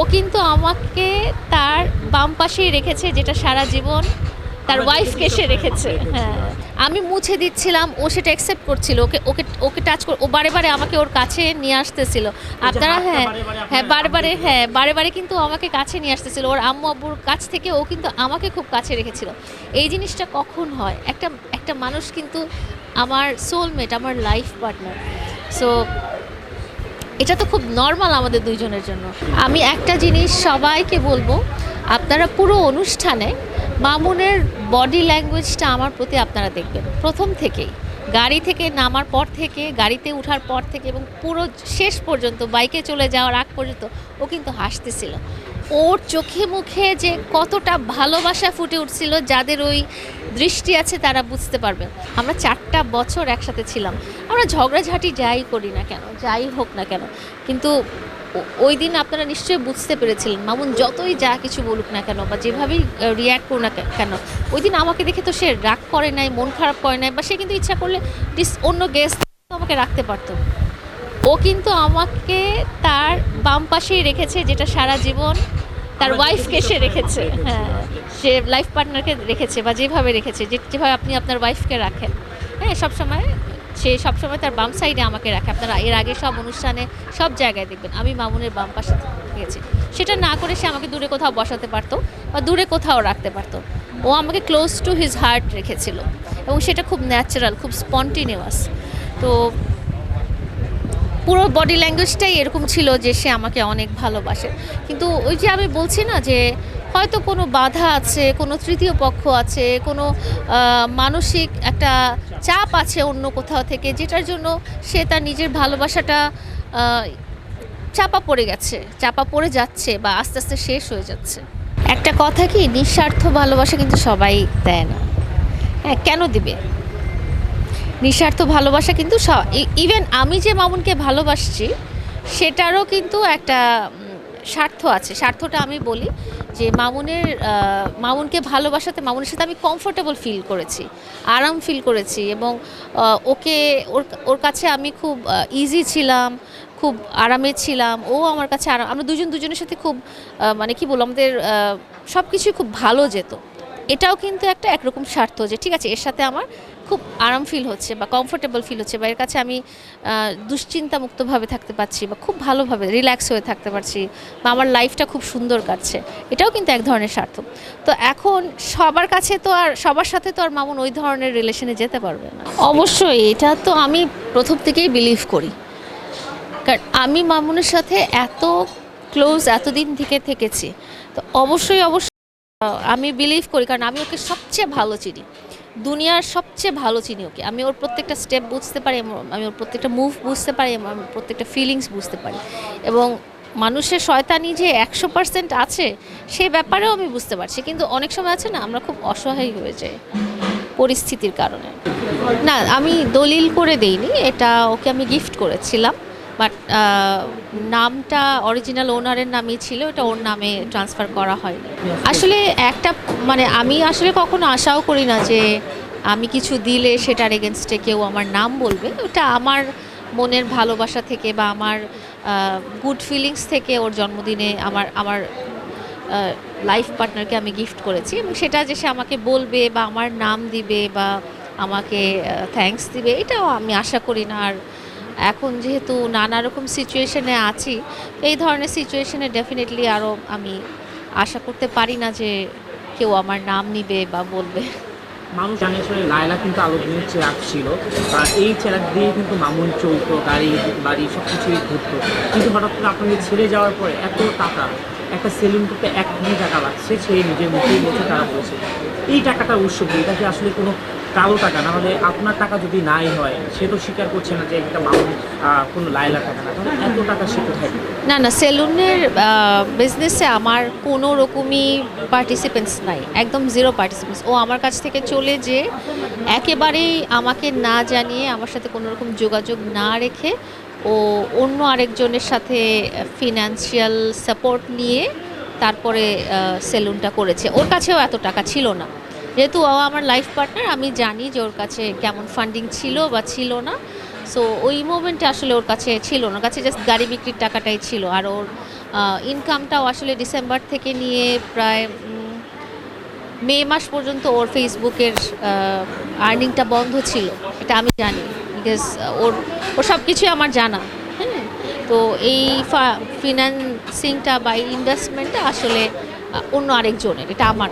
ও কিন্তু আমাকে তার বাম পাশেই রেখেছে যেটা সারা জীবন তার ওয়াইফকে সে রেখেছে। হ্যাঁ। আমি মুছে দিচ্ছিলাম ও সেটা অ্যাকসেপ্ট করছিল ওকে ওকে ওকে টাচ করে ও বারে বারে আমাকে ওর কাছে নিয়ে আসতেছিল। আপনারা হ্যাঁ আপনার হ্যাঁ বারে বারে হ্যাঁ বারে বারে কিন্তু আমাকে কাছে নিয়ে আসতেছিল। ওর আম্মু আব্বুর কাছ থেকে ও কিন্তু আমাকে খুব কাছে রেখেছিল। এই জিনিসটা কখন হয়? একটা একটা মানুষ কিন্তু আমার সোলমেট আমার লাইফ পার্টনার সো এটা তো খুব নর্মাল আমাদের দুইজনের জন্য। আমি একটা জিনিস সবাইকে বলব, আপনারা পুরো অনুষ্ঠানে মামুনের বডি ল্যাঙ্গুয়েজটা আমার প্রতি আপনারা দেখবেন। প্রথম থেকেই। গাড়ি থেকে নামার পর থেকে, গাড়িতে ওঠার পর থেকে এবং পুরো শেষ পর্যন্ত, বাইকে চলে যাওয়ার আগ পর্যন্ত ও কিন্তু হাসতেছিল। ওর চোখে মুখে যে কতটা ভালোবাসা ফুটে উঠছিল, যাদের ওই দৃষ্টি আছে তারা বুঝতে পারবে। আমরা চারটা বছর একসাথে ছিলাম। আমরা ঝগড়াঝাটি যাই করি না কেন, যাই হোক না কেন। কিন্তু ওই দিন আপনারা নিশ্চয়ই বুঝতে পেরেছিলেন, মামুন যতই যা কিছু বলুক না কেন বা যেভাবেই রিয়্যাক্ট করুক না কেন, ওই দিন আমাকে দেখে তো সে রাগ করে নাই, মন খারাপ করে নাই বা সে কিন্তু ইচ্ছা করলে অন্য গেস্ট আমাকে রাখতে পারতো। ও কিন্তু আমাকে তার বাম পাশেই রেখেছে যেটা সারা জীবন তার ওয়াইফকে সে রেখেছে। হ্যাঁ সে লাইফ পার্টনারকে রেখেছে বা যেভাবে রেখেছে যে যেভাবে আপনি আপনার ওয়াইফকে রাখেন। হ্যাঁ সবসময় সে সবসময় তার বাম সাইডে আমাকে রাখে। আপনারা এর আগে সব অনুষ্ঠানে সব জায়গায় দেখবেন আমি মামুনের বাম পাশে গেছি সেটা না করে সে আমাকে দূরে কোথাও বসাতে পারতো বা দূরে কোথাও রাখতে পারতো। ও আমাকে ক্লোজ টু হিজ হার্ট রেখেছিল। এবং সেটা খুব ন্যাচারাল খুব স্পন্টিনিউয়াস তো পুরো বডি ল্যাঙ্গুয়েজটাই এরকম ছিল যে সে আমাকে অনেক ভালোবাসে। কিন্তু ওই যে আমি বলছি না যে হয়তো কোনো বাধা আছে, কোনো তৃতীয় পক্ষ আছে, কোনো মানসিক একটা চাপ আছে অন্য কোথাও থেকে যেটার জন্য সে তার নিজের ভালোবাসাটা চাপা পড়ে গেছে, চাপা পড়ে যাচ্ছে বা আস্তে আস্তে শেষ হয়ে যাচ্ছে। একটা কথা কি, নিঃস্বার্থ ভালোবাসা কিন্তু সবাই দেয় না। হ্যাঁ কেন দিবে? নিঃস্বার্থ ভালোবাসা কিন্তু ইভেন আমি যে মামুনকে ভালোবাসছি, সেটারও কিন্তু একটা স্বার্থ আছে। স্বার্থটা আমি বলি যে মামুনের মামুনকে ভালোবাসাতে, মামুনের সাথে আমি কমফোর্টেবল ফিল করেছি, আরাম ফিল করেছি এবং ওকে, ওর ওর কাছে আমি খুব ইজি ছিলাম, খুব আরামে ছিলাম, ও আমার কাছে আরাম, আমরা দুজন দুজনের সাথে খুব মানে কি বলব, আমাদের সব কিছুই খুব ভালো যেত। এটাও কিন্তু একটা একরকম স্বার্থ যে, ঠিক আছে, এর সাথে আমার খুব আরাম ফিল হচ্ছে বা কমফোর্টেবল ফিল হচ্ছে বা এর কাছে আমি আহ, দুশ্চিন্তা মুক্তভাবে থাকতে পারছি বা খুব ভালোভাবে রিল্যাক্স হয়ে থাকতে পারছি বা আমার লাইফটা খুব সুন্দর কাটছে। এটাও কিন্তু এক ধরনের স্বার্থ। তো এখন সবার কাছে তো আর সবার সাথে তো আর মামুন ওই ধরনের রিলেশনে যেতে পারবে না। অবশ্যই এটা তো আমি প্রথম থেকেই বিলিভ করি। কারণ আমি মামুনের সাথে এত ক্লোজ এতদিন থেকে থেকেছি। তো অবশ্যই অবশ্যই আমি বিলিভ করি। কারণ আমি ওকে সবচেয়ে ভালো চিনি। দুনিয়ার সবচেয়ে ভালো চিনি ওকে। আমি ওর প্রত্যেকটা স্টেপ বুঝতে পারি, আমি ওর প্রত্যেকটা মুভ বুঝতে পারি, আমি প্রত্যেকটা ফিলিংস বুঝতে পারি। এবং মানুষের শয়তানি যে একশো পার্সেন্ট আছে, সে ব্যাপারেও আমি বুঝতে পারছি। কিন্তু অনেক সময় আছে না, আমরা খুব অসহায় হয়ে যাই পরিস্থিতির কারণে। না, আমি দলিল করে দেইনি, এটা ওকে আমি গিফট করেছিলাম। বাট নামটা অরিজিনাল ওনারের নামই ছিল এটা ওর নামে ট্রান্সফার করা হয় আসলে একটা মানে আমি আসলে কখনো আশাও করি না যে আমি কিছু দিলে সেটার এগেনস্টে কেউ আমার নাম বলবে। ওটা আমার মনের ভালোবাসা থেকে বা আমার গুড ফিলিংস থেকে ওর জন্মদিনে আমার আমার লাইফ পার্টনারকে আমি গিফট করেছি এবং সেটা যে সে আমাকে বলবে বা আমার নাম দিবে বা আমাকে থ্যাঙ্কস দিবে এটাও আমি আশা করি না। আর এখন যেহেতু নানা রকম সিচুয়েশনে আছি, এই ধরনের সিচুয়েশনে ডেফিনেটলি আরও আমি আশা করতে পারি না যে কেউ আমার নাম নিবে বা বলবে। মানুষ জানে আসলে লায়লা কিন্তু আলোচনার চেরাক ছিল। আর এই চেরাক দিয়ে কিন্তু মামুন চলতো গাড়ি, বাড়ি সব কিছুই ঘুরতো। কিন্তু হঠাৎ করে আপনাকে ছেড়ে যাওয়ার পরে এত টাকা, একটা সেলুন করতে এক কোটি টাকা লাগছে সে নিজের মুখেই বলছে তারা বলছে এই টাকাটা উৎস কি? এটা কি আসলে কোনো কালো টাকা না হলে আপনার টাকা যদি নাই হয় সে তো স্বীকার করছে না যে একটা আহ, কোনো লায়লা টাকা না। তাহলে এত টাকা সে কোথায়? না না সেলুনের বিজনেসে আমার কোনো রকমই পার্টিসিপেন্টস নাই। একদম জিরো পার্টিসিপেন্টস ও আমার কাছ থেকে চলে যে একেবারেই আমাকে না জানিয়ে আমার সাথে কোনো রকম যোগাযোগ না রেখে ও অন্য আরেকজনের সাথে ফিনান্সিয়াল সাপোর্ট নিয়ে তারপরে সেলুনটা করেছে। ওর কাছেও এত টাকা ছিল না। যেহেতু ও আমার লাইফ পার্টনার আমি জানি যে ওর কাছে কেমন ফান্ডিং ছিল বা ছিল না। সো ওই মোমেন্টে আসলে ওর কাছে ছিল ওর কাছে জাস্ট গাড়ি বিক্রির টাকাটাই ছিল। আর ওর ইনকামটাও আসলে ডিসেম্বর থেকে নিয়ে প্রায় মে মাস পর্যন্ত ওর ফেসবুকের আর্নিংটা বন্ধ ছিল। এটা আমি জানি। বিকজ ওর ওর সব কিছুই আমার জানা। হ্যাঁ? তো এই ফিনান্সিংটা বা ইনভেস্টমেন্টটা আসলে অন্য আরেকজনের। এটা আমার।